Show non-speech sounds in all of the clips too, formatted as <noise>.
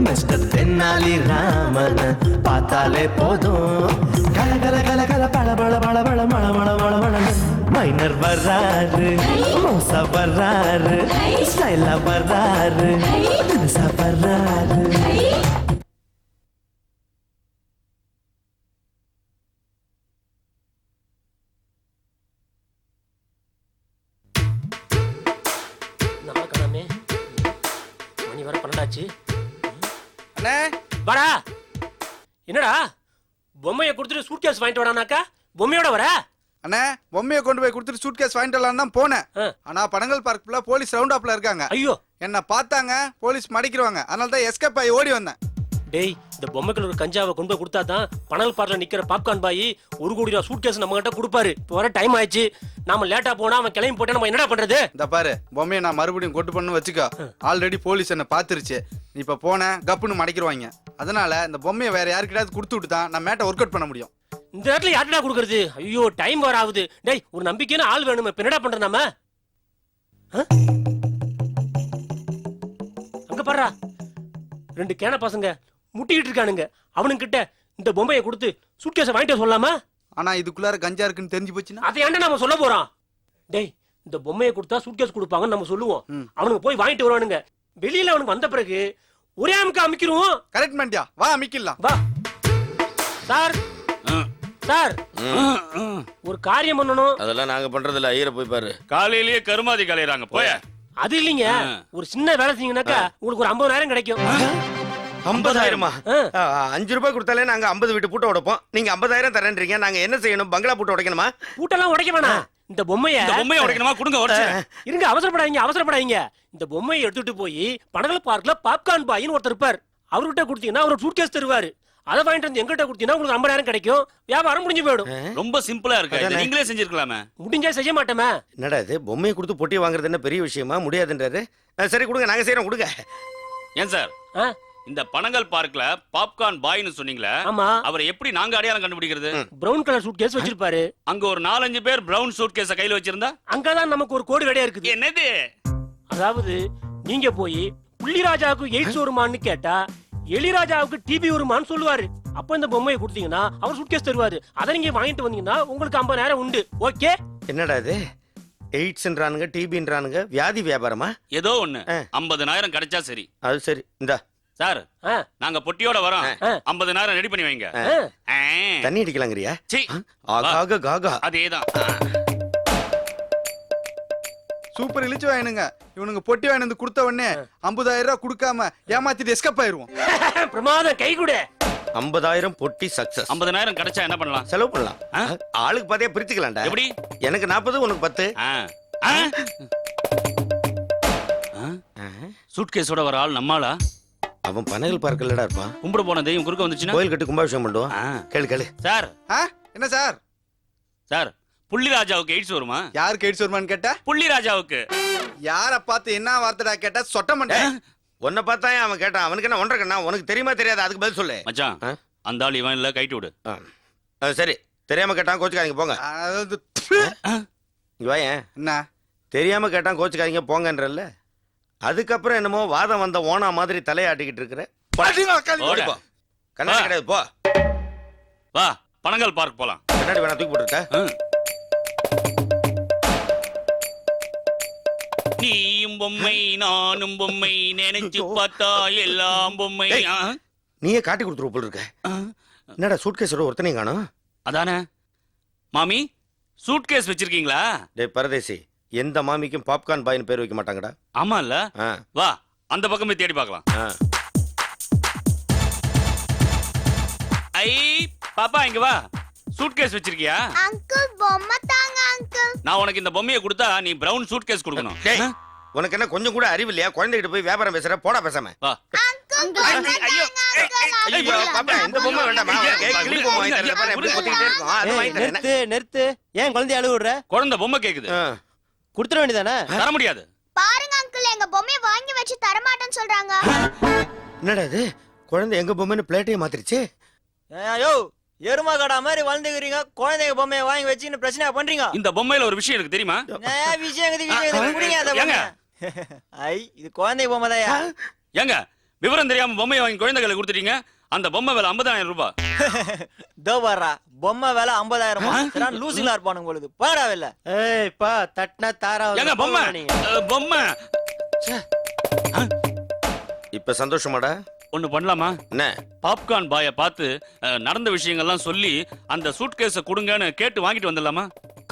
Mister Tenali Raman பார்த்தாலே போதும் கல கல கல கல பல பல பல பல மழ மழ மழ மழ மைனர் வர்றாரு மோசா வர்றாரு ஸ்டைலா வர்றாரு தினசா வர்றாரு நம்ம கணமே மணி வர பன்னெண்டாச்சு. அண்ணே வாடா. என்னடா? பொம்மையை கொடுத்துட்டு சூட்கேஸ் வாங்கிட்டு வரானாக்கா பொம்மையோட வர? அண்ணே பொம்மையை கொண்டு போய் கொடுத்துட்டு சூட் கேஸ் வாங்கிட்டு வரலான்னு தான் போனேன். ஆ. ஆனா பனங்கல் பார்க்குள்ள போலீஸ் ரவுண்ட் அப்ல இருக்காங்க. ஐயோ. என்ன பார்த்தாங்க போலீஸ் மடிக்கிறவாங்க அதனால தான் எஸ்கேப் ஆகி ஓடி வந்தேன். டேய் இந்த பொம்மைக்குள்ள ஒரு கஞ்சாவை கொண்டு போய் கொடுத்தா தான் பனல் பார்ல நிக்கிற பாப்கார்ன் பாய் ஒரு கோடி ரூபா சூட்கேஸ் நம்ம கிட்ட கொடுப்பாரு. இப்போ வர டைம் ஆயிடுச்சு. நாம லேட்டா போனா அவன் கிளம்பி போட்டா நம்ம என்னடா பண்றது? இந்த பாரு பொம்மையை நான் மறுபடியும் கொண்டு பண்ணு வச்சுக்கோ. ஆல்ரெடி போலீஸ் என்ன பார்த்துருச்சு. நீ இப்ப போனேன் கப்புன்னு மடிக்கிறவாங்க அதனால இந்த பொம்மையை வேற யாருக்கிட்டாவது கொடுத்து விட்டு தான் நான் மேட்டை ஒர்க் அவுட் பண்ண முடியும். இந்த இடத்துல யார்டா கொடுக்கறது? ஐயோ டைம் வர ஆகுது. டேய் ஒரு நம்பிக்கையான ஆள் வேணுமே. இப்ப என்னடா பண்ற நாம? அங்க பாருடா. ரெண்டு கேன பசங்க. முட்டிக்கிட்டு இருக்கானுங்க. அவனுங்க கிட்ட இந்த பொம்மையை கொடுத்து சூட்கேஸை வாங்கிட்டு சொல்லாமா? ஆனா இதுக்குள்ளார கஞ்சா இருக்குன்னு தெரிஞ்சு போச்சுன்னா? அதை ஏன்டா நம்ம சொல்ல போறோம்? டேய் இந்த பொம்மையை கொடுத்தா சூட்கேஸ் கொடுப்பாங்கன்னு நம்ம சொல்லுவோம். ம். அவனுங்க போய் வாங்கிட்டு வருவானுங்க. வெளியில அவனுக்கு வந்த பிறகு ஒரே அமுக்க அமைக்கிறோம் கரெக்ட் பண்ணிட்டியா? வா மிக்கலாம் வா. சார். சார். ஒரு காரியம் பண்ணணும். அதெல்லாம் நாங்க பண்றதில்ல. ஐயரை போய் பாரு. காலையிலேயே கருமாதி கலையறாங்க. போய? அது இல்லைங்க. ஒரு சின்ன வேலை செஞ்சீங்கன்னாக்கா உங்களுக்கு ஒரு ஐம்பதாயிரம் கிடைக்கும். ஐம்பதாயிரமா? ஆ. அஞ்சு ரூபாய் கொடுத்தாலே நாங்க ஐம்பது வீட்டு பூட்டை உடைப்போம். நீங்க ஐம்பதாயிரம் தரேன்றீங்க. நாங்க என்ன செய்யணும்? பங்களா பூட்டை உடைக்கணுமா? பூட்டெல்லாம் உடைக்க வேணாம். இந்த பொம்மைய இந்த பொம்மையை உடைக்கணுமா? கொடுங்க உடைச்சு இருங்க அவசரப்படாதீங்க அவசரப்படாதீங்க. இந்த பொம்மையை எடுத்துட்டு போய் படகல் பார்க்ல பாப்கார்ன் பாயின்னு ஒருத்தர் இருப்பார். அவர்கிட்ட கொடுத்தீங்கன்னா அவர் சூட்கேஸ் தருவாரு. அதை வாங்கிட்டு வந்து எங்கிட்ட கொடுத்தீங்கன்னா உங்களுக்கு ஐம்பதாயிரம் கிடைக்கும். வியாபாரம் முடிஞ்சு போயிடும். ரொம்ப சிம்பிளா இருக்கு. நீங்களே செஞ்சிருக்கலாமே. முடிஞ்சா செய்ய மாட்டோமே. என்னடா இது? பொம்மையை கொடுத்து பொட்டி வாங்குறது என்ன பெரிய விஷயமா? முடியாதுன்றாரு. சரி கொடுங்க. நாங்க செய்யறோம் கொடுங்க. ஏன் சார்? ஆ? இந்த பனங்கல் பார்க்ல பாப்கார்ன் பாய்னு சொன்னீங்களே ஆமா. அவரை எப்படி நாங்க அடையாளம் கண்டுபிடிக்கிறது? பிரவுன் கலர் சூட்கேஸ் வச்சிருப்பாரு. அங்க ஒரு நாலஞ்சு பேர் பிரவுன் சூட் கேஸ கையில வச்சிருந்தா? அங்கதான் நமக்கு ஒரு கோடி வேலையா இருக்குது. என்னது? அதாவது நீங்க போய் புள்ளிராஜாவுக்கு எய்ட்ஸ் வருமான்னு கேட்டா எலிராஜாவுக்கு டிபி வருமான்னு சொல்லுவாரு. அப்ப இந்த பொம்மையை கொடுத்தீங்கன்னா அவர் சுட்கேஸ் தருவாரு. அதை நீங்க வாங்கிட்டு வந்தீங்கன்னா உங்களுக்கு ஐம்பதாயிரம் உண்டு. ஓகே? என்னடா இது? எய்ட்ஸ்ன்றானுங்க டிபின்றானுங்க வியாதி வியாபாரமா? ஏதோ ஒண்ணு. ஐம்பதனாயிரம் கிடைச்சா சரி. அது சரி. இந்தா. சார் நாங்க பொட்டியோட வரோம். ஆ. ஐம்பதனாயிரம் ரெடி பண்ணி வைங்க. தண்ணி அடிக்கலாங்கிறியா? சீ, ஆகாக காகா அதேதான். சூப்பர் இழிச்சு வாங்கினுங்க. இவனுங்க பொட்டி வாங்கி வந்து கொடுத்த உடனே ஐம்பதாயிரம் ரூபாய் கொடுக்காம ஏமாத்திட்டு எஸ்கேப் ஆயிருவோம். <laughs> பிரமாதம் கை கொடு. ஐம்பதாயிரம் பொட்டி சக்சஸ் ஐம்பதனாயிரம் கிடைச்சா என்ன பண்ணலாம்? செலவு பண்ணலாம்? ஆளுக்கு பாதியா பிரிச்சுக்கலாம்டா. எப்படி? எனக்கு நாற்பது உனக்கு பத்து? சூட்கேஸோட வர ஆள் நம்மாளா? அவன் பனகல் பார்க்கலடா இருப்பான். கும்பிட போன தெய்வம் குறுக்க வந்துச்சுன்னா? கோயில் கட்டு கும்பாபிஷேகம் பண்ணுவான். ஆ. கேளு கேளு. சார். ஆ? என்ன சார்? சார் புள்ளிராஜாவுக்கு எய்ட்ஸ் வருமா? யாருக்கு எய்ட்ஸ் வருமான்னு கேட்டா? புள்ளிராஜாவுக்கு யார பார்த்து என்ன வார்த்தைடா கேட்டா சொட்ட மாட்டேன் உன்னை பார்த்தா அவன் கேட்டான்? அவனுக்கு என்ன ஒன்றரை கண்ணா? உனக்கு தெரியுமா தெரியாது? அதுக்கு பதில் சொல்லு. மச்சான் ஆ? அந்த ஆள் இவன் இல்ல கைட்டு விடு. ஆ. ஆ, சரி. தெரியாம கேட்டான் கோச்சுக்காதீங்க போங்க. அதாவது, இங்க வாயேன். என்ன? தெரியாம கேட்டான் கோச்சுக்காதீங்க போங்கன்றல்ல. அதுக்கப்புறம் என்னமோ வாதம் வந்த ஓனா மாதிரி தலையாட்டிக்கிட்டு இருக்கிற அடிமா, அக்காளி. ஓடு. போ கண்ணாடி வா. கிடையாது போ வா பனங்கல் பார்க் போலாம் கண்ணாடி வேணா தூக்கி போட்டுருக்க ஆ. நீயும் பொம்மை நானும் பொம்மை நினைச்சு பார்த்தா எல்லாம் பொம்மை டேய். ஆ? நீயே காட்டி கொடுத்துருவ போல இருக்க ஆ. என்னடா சூட்கேஸோட ஒருத்தனையும் காணும் அதானே மாமி சூட்கேஸ் வச்சிருக்கீங்களா டேய் பரதேசி எந்த மாமிக்கும் பாப்கார்ன் பாய்னு பேர் வைக்க மாட்டாங்கடா. ஆமா இல்ல வா அந்த பக்கம் போய் தேடி பார்க்கலாம். ஐ பாப்பா இங்க வா. சூட்கேஸ் வச்சிருக்கியா? அங்கிள் பொம்மை தாங்க அங்கிள். நான் உனக்கு இந்த பொம்மையை கொடுத்தா நீ பிரவுன் சூட்கேஸ் கொடுக்கணும். டேய் உனக்கு என்ன கொஞ்சம் கூட அறிவு இல்லையா? குழந்தைகிட்ட போய் வியாபாரம் பேசுற போடா பேசாம. நிறுத்து நிறுத்து. ஏன் குழந்தைய அழுக விடுற குழந்தை பொம்மை கேக்குது. ஆ. கொடுத்துட வேண்டியதானே? தர முடியாது. பாருங்க அங்கிள் எங்க பொம்மையை வாங்கி வச்சு தரமாட்டேன்னு சொல்றாங்க. என்னடா இது? குழந்தை எங்க பொம்மைன்னு பிளேட்டையே மாத்திருச்சு? ஐயோ எருமா கடா மாதிரி வளர்ந்துக்கிறீங்க. குழந்தைங்க பொம்மையை வாங்கி வச்சுன்னு பிரச்சனை பண்றீங்க? இந்த பொம்மையில ஒரு விஷயம் எனக்கு தெரியுமா? ஏன் விஷயம் இருக்குது, விஷயம் இருக்குது. குடிங்க ஏங்க? பொம்மை. ஐ இது குழந்தை பொம்மை தான் ஏங்க விவரம் தெரியாம பொம்மையை வாங்கி குழந்தைகளை கொடுத்துட்டீங்க. அந்த பொம்மை விலை ஐம்பதாயிரம் ரூபாய். <laughs> தோ வர்றா பொம்மை விலை ஐம்பதாயிரம்? லூசிலா இருப்பானுங்க பொழுது. பாடா இல்ல ஏய் பா தட்டினா தாரா ஏங்க பொம்மை? பொம்மை? இப்ப சந்தோஷமாடா? ஒண்ணு பண்ணலாமா? என்ன? பாப்கார்ன் பாய பார்த்து நடந்த விஷயங்கள்லாம் சொல்லி அந்த சூட்கேஸ கொடுங்கன்னு கேட்டு வாங்கிட்டு வந்துடலாமா?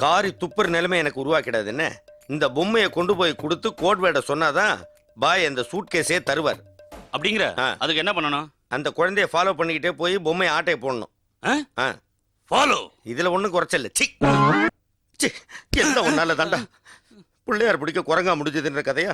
காரி துப்புற நிலைமை எனக்கு உருவாக்கிடாது. என்ன? இந்த பொம்மையை கொண்டு போய் கொடுத்து கோட் வேட சொன்னாதான் பாய் அந்த சூட்கேஸே தருவார். அப்படிங்கிற. அதுக்கு என்ன பண்ணணும்? அந்த குழந்தைய ஃபாலோ பண்ணிக்கிட்டே போய் பொம்மையை ஆட்டையை போடணும். ஆ? ஃபாலோ இதுல ஒண்ணும் குறைச்சல சி. சி. எல்லாம் ஒன்னால தாண்டா? பிள்ளையார் பிடிக்க குரங்கா முடிஞ்சதுன்ற கதையா?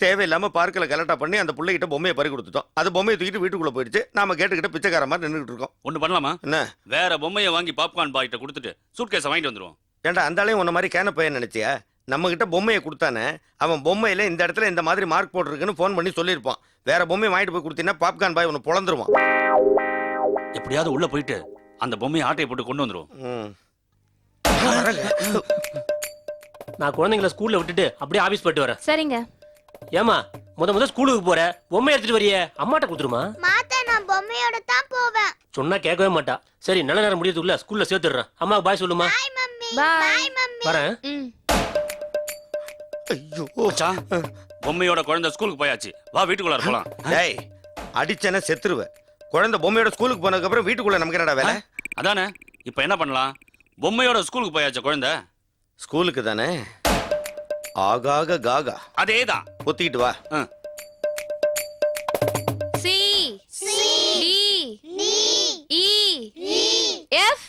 தேவையில்லாம பார்க்கில் கலட்டா பண்ணி அந்த பிள்ளைகிட்ட பொம்மையை பறி கொடுத்துட்டோம். அது பொம்மையை தூக்கிட்டு வீட்டுக்குள்ள போயிடுச்சு. நாம கேட்டுக்கிட்ட பிச்சைக்கார மாதிரி நின்றுட்டு இருக்கோம். ஒண்ணு பண்ணலாமா? என்ன? வேற பொம்மையை வாங்கி பாப்கார்ன் பாய்கிட்ட கொடுத்துட்டு சூட்கேஸ வாங்கிட்டு வந்துருவோம். ஏன்டா அந்த ஆளையும் உன்ன மாதிரி கேன பையன் நினைச்சியா? நம்ம கிட்ட பொம்மையை கொடுத்தானே அவன் பொம்மையில இந்த இடத்துல இந்த மாதிரி மார்க் போட்டிருக்குன்னு ஃபோன் பண்ணி சொல்லியிருப்பான். வேற பொம்மையை வாங்கிட்டு போய் கொடுத்தீங்கன்னா பாப்கார்ன் பாய் உன்னை பொழந்துருவான் எப்படியாவது உள்ள போயிட்டு அந்த பொம்மையை ஆட்டையை போட்டு கொண்டு வந்துருவோம் ம். நான் குழந்தைங்களை ஸ்கூல்ல விட்டுட்டு அப்படியே ஆபீஸ் போயிட்டு வரேன். சரிங்க. ஏமா முத முத ஸ்கூலுக்கு போற. பொம்மை எடுத்துட்டு வரியே. அம்மாட்ட கொடுத்துருமா? மாத்த நான் பொம்மையோட தான் போவேன். சொன்னா கேட்கவே மாட்டா. சரி நல்ல நேரம் முடியறதுக்குள்ள ஸ்கூல்ல சேர்த்துடுறேன். அம்மா பாய் சொல்லுமா? Bye mummy. Bye mummy. வரேன். ஐயோ. மச்சான், பொம்மையோட குழந்தை ஸ்கூலுக்கு போயாச்சு. வா வீட்டுக்குள்ள போலாம். டேய் அடிச்சேன்னா செத்துருவேன் குழந்தை பொம்மையோட ஸ்கூலுக்கு போனதுக்கு அப்புறம் வீட்டுக்குள்ள நமக்கு என்னடா வேலை அதானே. இப்ப என்ன பண்ணலாம்? பொம்மையோட ஸ்கூலுக்கு போயாச்சு குழந்தை? ஸ்கூலுக்கு தானே? ஆகாக காகா. அதேதான். ஒத்திக்கிட்டு வா. சி டி இ எஃப்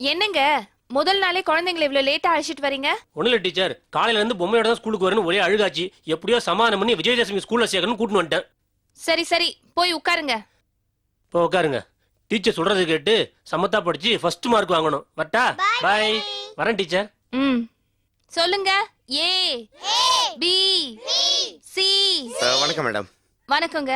என்னங்க? முதல் நாளே குழந்தைங்களை இவ்வளவு லேட்டா அழைச்சிட்டு வரீங்க? ஒண்ணு இல்ல டீச்சர். காலையில இருந்து பொம்மையோட தான் ஸ்கூலுக்கு வரணும் ஒரே அழுகாச்சு. எப்படியோ சமாதானம் பண்ணி விஜயதசமி ஸ்கூல்ல சேர்க்கணும்னு கூட்டின்னு வந்துட்டேன். சரி சரி. போய் உட்காருங்க. இப்போ உட்காருங்க. டீச்சர் சொல்றது கேட்டு சமத்தா படிச்சு ஃபர்ஸ்ட் மார்க் வாங்கணும். வட்டா? பாய் வரேன் டீச்சர். ம். சொல்லுங்க. ஏ பி சி வணக்கம் மேடம். வணக்கங்க.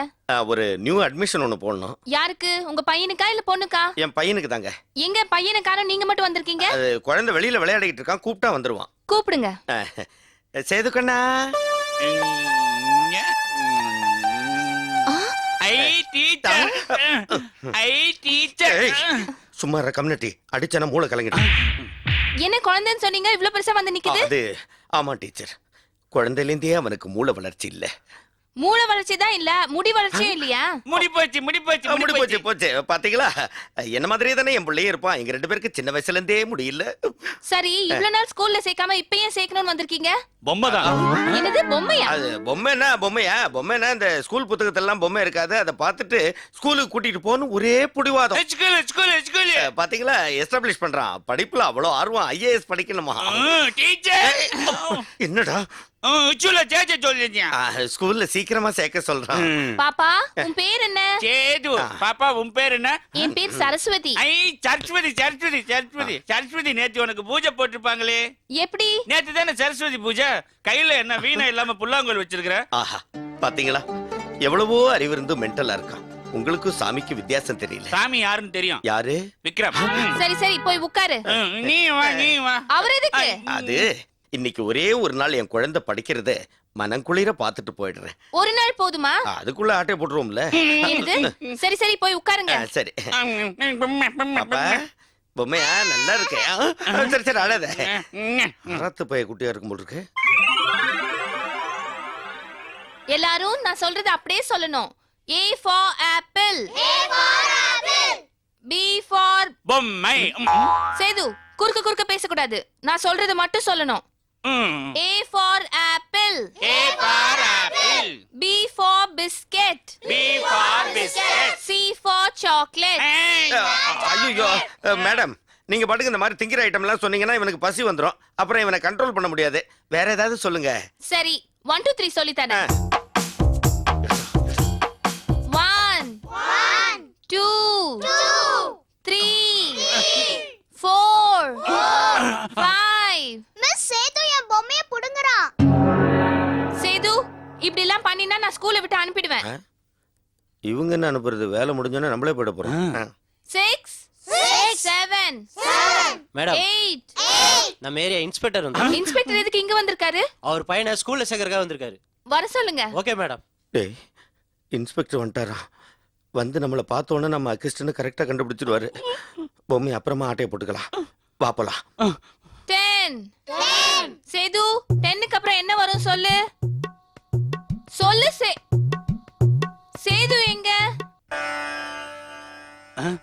ஒரு நியூ அட்மிஷன் ஒன்று போடணும். யாருக்கு? உங்க பையனுக்கா இல்ல பொண்ணுக்கா? என் பையனுக்கு தாங்க எங்க? பையனை காணோம் நீங்க மட்டும் வந்திருக்கீங்க? அது குழந்தை வெளியில விளையாடிட்டு இருக்கான் கூப்பிட்டா வந்துருவான். கூப்பிடுங்க. சேது கண்ணா. ஐ டீச்சர். ஐ டீச்சர். ஏய், சும்மா கம்யூனிட்டி அடிச்சனா மூளை கலங்கிட்டு என்ன குழந்தைன்னு சொன்னீங்க? இவ்ளோ பெருசா வந்து நிக்குது? அது ஆமா டீச்சர். குழந்தையிலேருந்தே அவனுக்கு மூளை வளர்ச்சி இல்ல. மூளை வளர்ச்சி தான் இல்ல முடி வளர்ச்சியும் இல்லையா? முடி போச்சு முடி போச்சு முடி போச்சு போச்சு. பாத்தீங்களா? என்ன மாதிரியே தானே என் பிள்ளையே இருப்பான். எங்க ரெண்டு பேருக்கு சின்ன வயசுல இருந்தே முடியல சரி இவ்ளோ நாள் ஸ்கூல்ல சேர்க்காம இப்ப ஏன் சேர்க்கணும்னு வந்திருக்கீங்க? பொம்மை தான். என்னது பொம்மையா? அது பொம்மைன்னா பொம்மையா? பொம்மைன்னா இந்த ஸ்கூல் புத்தகத்தெல்லாம் பொம்மை இருக்காது. அதை பார்த்துட்டு ஸ்கூலுக்கு கூட்டிட்டு போகணும் ஒரே புடிவாதம். ஸ்கூல் ஸ்கூல் ஸ்கூல் அஹ், பாத்தீங்களா? எஸ்டாப்ளிஷ் பண்றான். படிப்புல அவ்வளவு ஆர்வம். ஐஏஎஸ் படிக்கணுமா? டீச்சர் என்னடா? உச்சுல சேச்ச சொல்லிருந்தேன் ஸ்கூல்ல சீக்கிரமா சேர்க்க சொல்றான். பாப்பா உன் பேர் என்ன? சேது பாப்பா உன் பேர் என்ன? என் பேர் சரஸ்வதி. ஐ சரஸ்வதி சரஸ்வதி சரஸ்வதி. சரஸ்வதி நேத்து உனக்கு பூஜை போட்டிருப்பாங்களே. எப்படி? நேத்து தானே சரஸ்வதி பூஜை. கையில என்ன வீணை இல்லாம புல்லாங்குழல் வச்சிருக்கிற? ஆஹா பாத்தீங்களா? எவ்வளவோ அறிவு இருந்தும் மென்டலா இருக்கான். உங்களுக்கும் சாமிக்கு வித்தியாசம் தெரியல. சாமி யாருன்னு தெரியும்? யாரு? விக்ரம். சரி சரி போய் உட்காரு. நீ வா நீ வா. அவர் எதுக்கு? அது இன்னைக்கு ஒரே ஒரு நாள் என் குழந்தை படிக்கிறத மனங்குளிர பாத்துட்டு போயிடுறேன். ஒரு நாள் போதுமா? அதுக்குள்ள ஆட்டை போட்டுருவோம்ல. சரி சரி போய் உட்காருங்க. சரி. பாப்பா. பொம்மையா? நல்லா இருக்கே. ஆ, சரி சரி அழாத. அறத்து பைய குட்டியா இருக்கும் போல் இருக்கு. எல்லாரும் நான் சொல்றது அப்படியே சொல்லணும். A for apple B for பொம்மை. சேது குறுக்க குறுக்க பேசக்கூடாது. நான் சொல்றது மட்டும் சொல்லணும். ம். A for apple A for apple. B for biscuit B for biscuit. C for chocolate ஏய். ஐயோ மேடம் நீங்க பாட்டுக்கு இந்த மாதிரி திங்கிற ஐட்டம் எல்லாம் சொன்னீங்கன்னா இவனுக்கு பசி வந்துரும். அப்புறம் இவனை கண்ட்ரோல் பண்ண முடியாது. வேற ஏதாவது சொல்லுங்க. சரி ஒன் டூ த்ரீ சொல்லி தரேன் two three four five miss Sethu என் பொம்மைய புடுங்குறான். சேது இப்படி எல்லாம் பண்ணினா நான் ஸ்கூலை விட்டு அனுப்பிடுவேன். இவங்க என்ன அனுப்புறது? வேலை முடிஞ்சோன்னே நம்மளே போயிட போறோம். சிக்ஸ் செவன் மேடம் எயிட் நம்ம ஏரியா இன்ஸ்பெக்டர் வந்து இன்ஸ்பெக்டர் எதுக்கு இங்க வந்திருக்காரு? அவர் பையனை ஸ்கூல்ல சேர்க்கறதுக்காக வந்திருக்காரு. வர சொல்லுங்க. ஓகே மேடம் டேய் இன்ஸ்பெக்டர் வந்துட்டாரா? வந்து நம்மளை பார்த்தோன்னே நம்ம அக்கிஸ்ட்னு கரெக்டாக கண்டுபிடிச்சிடுவாரு. பொம்மை அப்புறமா ஆட்டையை போட்டுக்கலாம். வா போலாம். டென் சேது டென்னுக்கு அப்புறம் என்ன வரும் சொல்லு? சொல்லு சே சேது எங்க?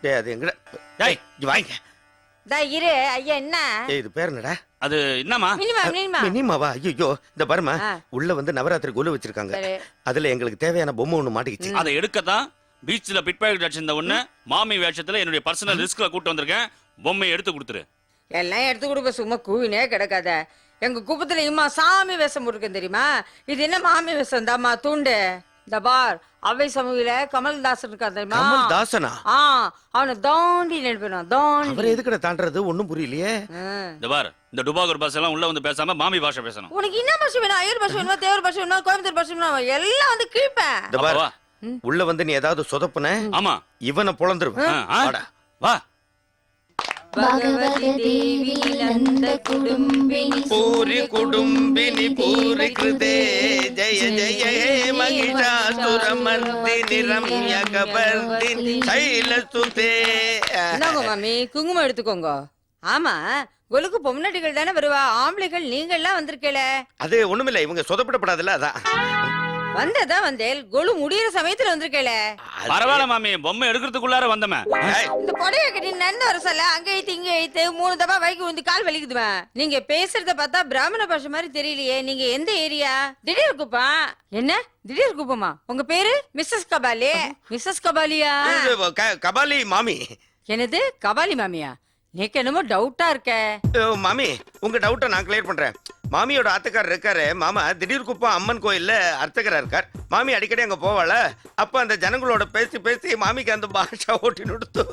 டேய் அது எங்கடா? டேய் இங்க வாங்க. தா இரு ஐயா என்ன? ஏய் இது பேர் என்னடா? அது என்னமா மினிமா மினிமா. மினிமாவா? ஐயோ இந்த பாருமா. உள்ள வந்து நவராத்திரி கொலு வச்சிருக்காங்க. சரி. அதுல எங்களுக்கு தேவையான பொம்மை ஒண்ணு மாட்டிக்கிச்சு. அதை எடுக்கத்தான் பீச்ல பிட் பாக்கெட் அடிச்சிருந்த ஒண்ணு மாமி வேஷத்துல என்னுடைய பர்சனல் ரிஸ்க்ல கூட்டு வந்திருக்கேன். பொம்மையை எடுத்து கொடுத்துரு. எல்லாம் எடுத்து கொடுப்ப சும்மா கூவினே கிடக்காத. எங்க குப்பத்துல இம்மா சாமி வேஷம் போட்டிருக்கேன் தெரியுமா? இது என்ன மாமி வேஷம் தாம்மா தூண்டு? இந்த பார் அவை சமூகில கமல்தாசன் இருக்கா தெரியுமா? கமல் தாசனா ஆ அவனை தாண்டி நினைப்பேன் தாண்டி. அவர் எதுக்கட தாண்டறது? ஒண்ணும் புரியலையே. இந்த பார் இந்த டுபாகூர் பாஸ் எல்லாம் உள்ள வந்து பேசாம மாமி பாஷை பேசணும். உனக்கு என்ன பாஷை வேணும்? ஐயர் பாஷை வேணுமா தேவர் பாஷை வேணுமா கோயம்புத்தூர் பாஷை வேணுமா? எல்லாம் வந்து கீழ்ப்பேன். இந்த பாரு. உள்ள வந்து நீ ஏதாவது சொதப்புன? ஆமா. இவனை பொழந்துருவேன். வா. பகவதி தேவி நந்த குடும்பினி பூரி குடும்பினி பூரி கிருதே. ஜெய ஜெய ஹே மகிஷாசுரமர்தினி ரம்ய கபர்தினி சைலசுதே. இந்தாங்க மாமி குங்குமம் எடுத்துக்கோங்க. ஆமா கொலுக்கு பொம்னாட்டிகள் தானே வருவா. ஆம்பளைகள் நீங்கள்லாம் வந்திருக்கல அது ஒண்ணுமில்ல இவங்க சொதப்படப்படாதுல்ல அதான். வந்ததா வந்தேல் கொலு முடியிற சமயத்துல வந்திருக்கல பரவாயில்ல மாமி பொம்மை எடுக்கிறதுக்குள்ளார வந்தமே. இந்த புடவை கட்டி நன்ன வர சொல்ல அங்க ஐத்து இங்க ஐத்து மூணு தப்பா வைக்கு வந்து கால் வலிக்குதுவேன் நீங்க பேசுறத பார்த்தா பிராமண பாஷை மாதிரி தெரியலையே. நீங்க எந்த ஏரியா? திடீர் குப்பம் என்ன? திடீர் குப்பமா? உங்க பேரு? மிஸ்ஸஸ் கபாலி. மிஸ்ஸஸ் கபாலியா? கபாலி மாமி. என்னது? கபாலி மாமியா? நீக்கு என்னமோ டவுட்டா இருக்க. மாமி உங்க டவுட்டை நான் கிளியர் பண்றேன். மாமியோட அர்த்தக்காரர் இருக்காரு. மாமா திடீர் குப்பம் அம்மன் கோயில்ல அர்த்தகரா இருக்கார். மாமி அடிக்கடி அங்க போவாள? அப்ப அந்த ஜனங்களோட பேசி பேசி மாமிக்கு அந்த பாஷா ஓட்டி நுடுத்து.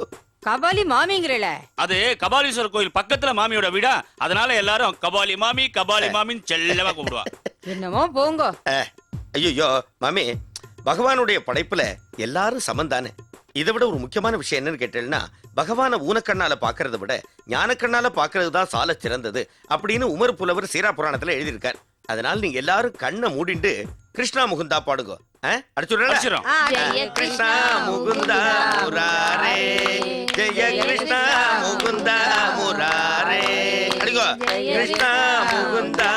கபாலி மாமிங்கிறல. அது கபாலீஸ்வரர் கோயில் பக்கத்துல மாமியோட வீடா? அதனால எல்லாரும் கபாலி மாமி கபாலி மாமின்னு செல்லமா கூப்பிடுவா என்னமோ போங்க. ஐயோ மாமி பகவானுடைய படைப்புல எல்லாரும் சமந்தானே. இதை விட ஒரு முக்கியமான விஷயம் என்னன்னு கேட்டேன்னா பகவானை ஊனக்கண்ணால பாக்குறத விட ஞானக்கண்ணால பாக்குறது தான் சால சிறந்தது அப்படின்னு உமர் புலவர் சீரா புராணத்துல எழுதியிருக்கார். அதனால நீங்க எல்லாரும் கண்ணை மூடிண்டு கிருஷ்ணா முகுந்தா பாடுங்க. ஜெய கிருஷ்ணா முகுந்தா முராரே. ஜெய கிருஷ்ணா முகுந்தா முராரே. அடிங்கோ. கிருஷ்ணா முகுந்தா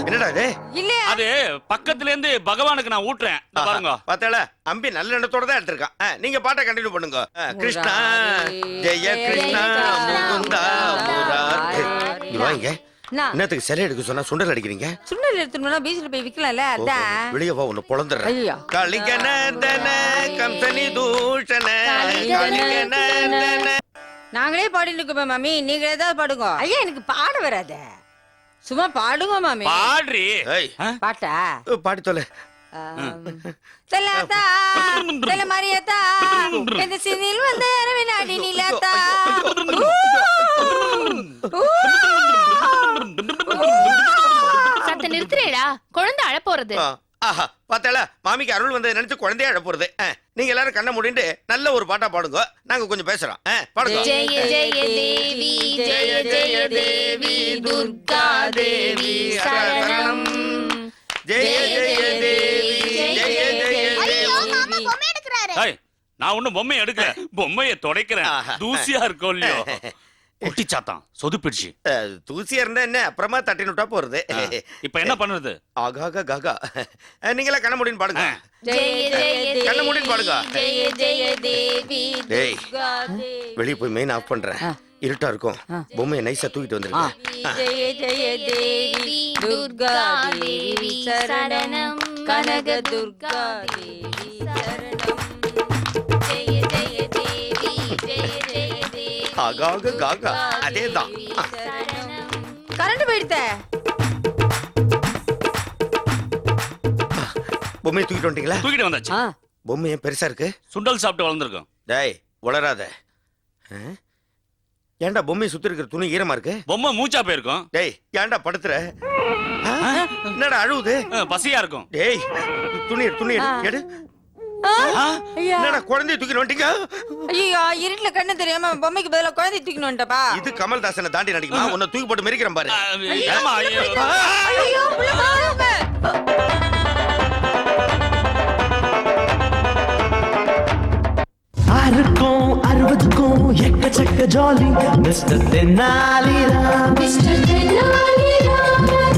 என்னடா இது? இல்லையா? அது பக்கத்துல இருந்து பகவானுக்கு நான் ஊட்டுறேன். பாருங்க. பார்த்தால அம்பி நல்ல எண்ணத்தோட தான் எடுத்திருக்கான். ஆ, நீங்க பாட்டை கண்டினியூ பண்ணுங்க. கிருஷ்ணா ஜெய கிருஷ்ணா முகுந்தா முராரே வாங்க. நான் என்னத்துக்கு சிலை எடுக்க சொன்னா சுண்டல் அடிக்கிறீங்க? சுண்டல் எடுத்துனா பீச்ல போய் விக்கலாம்ல அதான். வெளியே வா உன்னை பொழந்துடுறேன். ஐயா. கலிகனந்தன கம்சனி தூஷண கலிகனந்தன நாங்களே பாடிட்டு இருக்கோம் மாமி. நீங்க ஏதாவது பாடுங்க. ஐயா எனக்கு பாட வராத. சும்மா பாடுங்க மாமி? பாடுறி. பாட்டா? பாடி தொலை தெல்லாத்தா தெல்ல மாரியாத்தா இந்த சினில் வந்த வினாடி நிலாத்தா சத்த நிறுத்துறேடா. குழந்தை அழ போறது ஆஹா பார்த்தால மாமிக்கு அருள் வந்ததை நினைச்சு குழந்தைய அழ போறது நீங்க எல்லாரும் கண்ணை மூடிட்டு நல்ல ஒரு பாட்டா பாடுங்க நாங்க கொஞ்சம் பேசுறோம் பாடுங்க ஜெய ஜெய தேவி ஜெய ஜெய தேவி துர்கா தேவி சரணம் ஜெய ஜெய தேவி ஜெய ஜெய ஐயோ மாமா பொம்மை எடுக்கிறாரு ஏய், நான் ஒண்ணும் பொம்மையை எடுக்கல பொம்மையை துடைக்கிறேன். தூசியா இருக்கும் இல்லையோ குட்டிச்சாத்தான் சொதுப்பிடுச்சு. தூசியா இருந்தா என்ன? அப்புறமா தட்டி விட்டா போறது. இப்ப என்ன பண்றது ஆகாக காகா. நீங்களா கண்ண முடின்னு பாடுங்க ஜெய ஜெய கண்ணை மூடின்னு பாடுங்க. ஜெய ஜெய தேவி டேய் வெளியே போய் மெயின் ஆஃப் பண்றேன். இருட்டா இருக்கும். பொம்மையை நைஸா தூக்கிட்டு வந்துருக்கேன் ஜெய ஜெய தேவி துர்கா தேவி சரணம். கனக துர்கா தேவி சரணம். காகா காகா. பொம்மையை தூக்கிட்டு வந்துட்டீங்களா? தூக்கிட்டு பெருசா இருக்கு? சுண்டல் சாப்பிட்டு வளர்ந்துருக்கோம். டேய் உளராத ஏன்டா பொம்மையை சுத்தி இருக்கிற துணி ஈரமா இருக்கு? பொம்மை மூச்சா போயிருக்கும். டேய் ஏன்டா படுத்துற? என்னடா அழுவுது? ஆ, பசியா இருக்கும். டேய் துணி துணி எடு, என்னடா குழந்தைய தூக்கிட்டு வந்துட்டீங்க? ஐயோ இருட்டுல கண்ணு தெரியாம பொம்மைக்கு பதிலா குழந்தை தூக்கணும் வந்துட்டப்பா? இது கமல்தாசனை தாண்டி நடிக்குமா? உன்னை தூக்கி போட்டு மெரிக்கிறேன் பாரு. ஐயோ. புள்ள பாருங்க. ஆறுக்கும் அறுபதுக்கும் எக்கச்சக்க ஜாலி மிஸ்டர் தென்னாலிராம்.